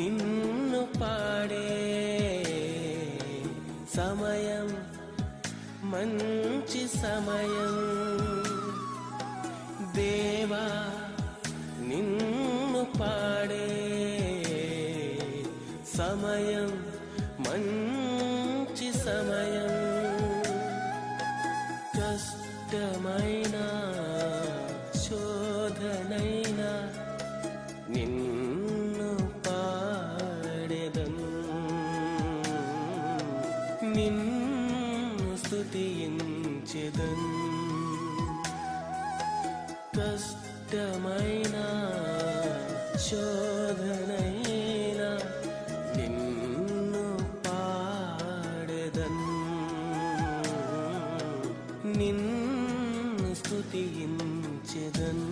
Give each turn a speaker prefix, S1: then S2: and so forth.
S1: నిన్ను పాడే సమయం మంచి సమయం. దేవా నిన్ను పాడే సమయం మంచి సమయం. కష్టమైనా నిన్ను స్తుతించెదన్. కష్టమైన శోధనైన నిన్ను పాడదన్. నిన్ను స్థుతించెదన్